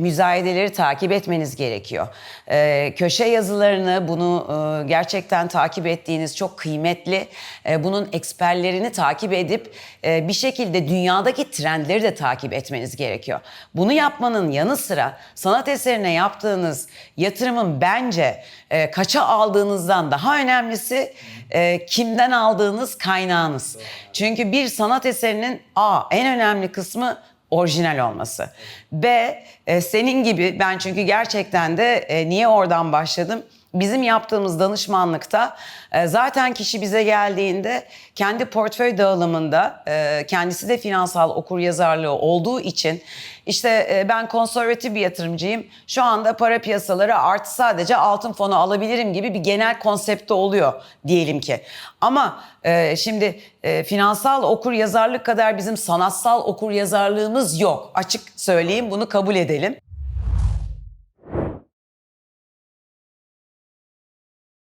müzayedeleri takip etmeniz gerekiyor. Ee, köşe yazılarını bunu e, gerçekten takip ettiğiniz çok kıymetli. e, bunun eksperlerini takip edip e, bir şekilde dünyadaki trendleri de takip etmeniz gerekiyor. Bunu yapmanın yanı sıra sanat eserine yaptığınız yatırımın bence e, kaça aldığınızdan daha önemlisi e, kimden aldığınız kaynağınız. Çünkü bir sanat eserinin A en önemli kısmı orijinal olması. B e, senin gibi ben çünkü gerçekten de e, niye oradan başladım? Bizim yaptığımız danışmanlıkta e, zaten kişi bize geldiğinde kendi portföy dağılımında e, kendisi de finansal okur yazarlığı olduğu için işte e, ben konservatif bir yatırımcıyım. Şu anda para piyasaları artı sadece altın fonu alabilirim gibi bir genel konsepte oluyor diyelim ki. Ama şimdi finansal okur yazarlık kadar bizim sanatsal okur yazarlığımız yok. Açık söyleyeyim bunu kabul edelim.